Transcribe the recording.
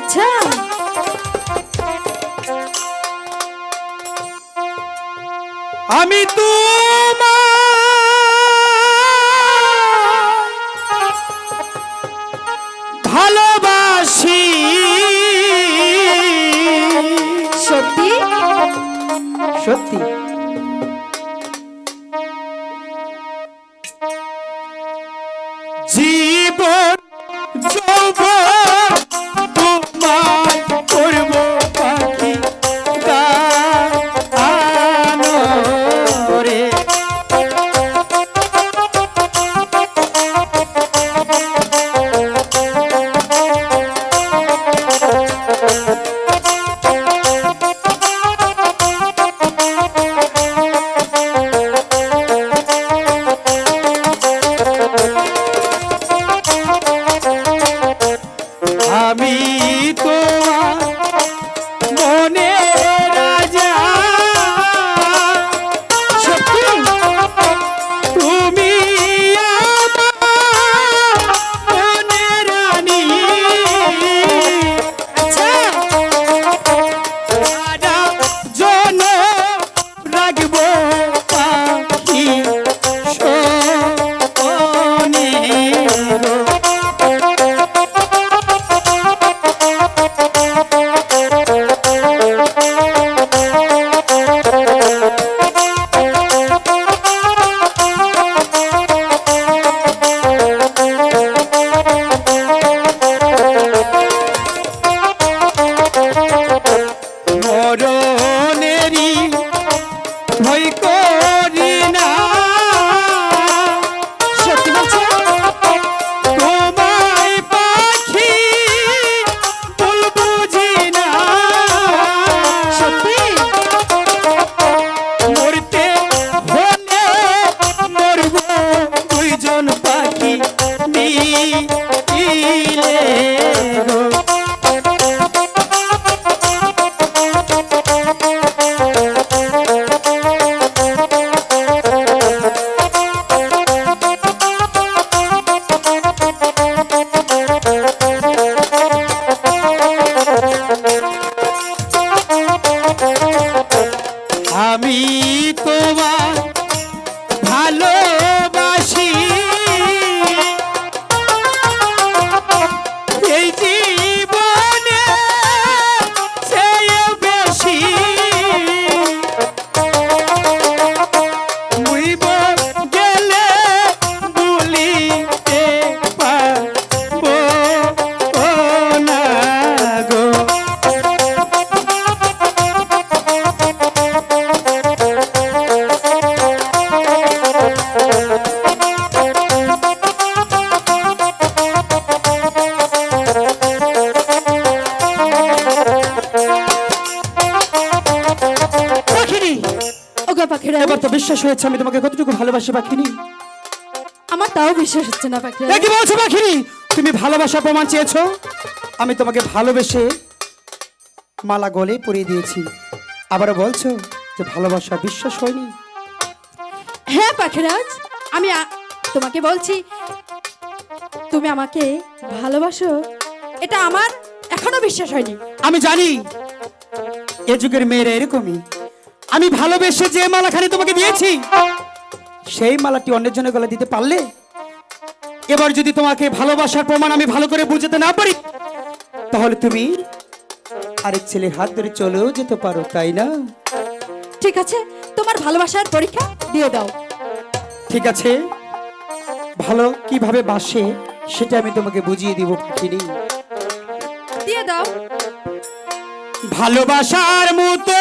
আচ্ছা। আমি তোমায় ভালোবাসি করি না। আমি বিশ্বাস হয়েছে আমি তোমাকে কতটুকু ভালোবাসি পাখিনি? আমার তাও বিশ্বাস হচ্ছে না পাখিরা এ কি বলছো পাখিনি? তুমি ভালোবাসা প্রমাণ চেয়েছো? আমি তোমাকে ভালোবেসে মালা গলে পরিয়ে দিয়েছি। আবারও বলছো যে ভালোবাসা বিশ্বাস হয়নি? হ্যাঁ পাখিরাজ আমি তোমাকে বলছি তুমি আমাকে ভালোবাসো এটা আমার এখনও বিশ্বাস হয়নি। আমি জানি এ যুগের মেয়েরা এরকমই। আমি ভালোবেসে যে মালাখানি তোমাকে দিয়েছি সেই মালাটি অন্যের জন্য গলা দিতে পারলে? এবার যদি তোমাকে ভালোবাসার প্রমাণ আমি ভালো করে বুঝতে না পারি তাহলে তুমি আরেক ছেলের হাত ধরে চলেও যেতে পারো তাই না? ঠিক আছে তোমার ভালোবাসার পরীক্ষা দিয়ে দাও। ঠিক আছে। ভালো কীভাবে বাসে সেটা আমি তোমাকে বুঝিয়ে দিব পাখিনি। দিয়ে দাও। ভালোবাসার মতো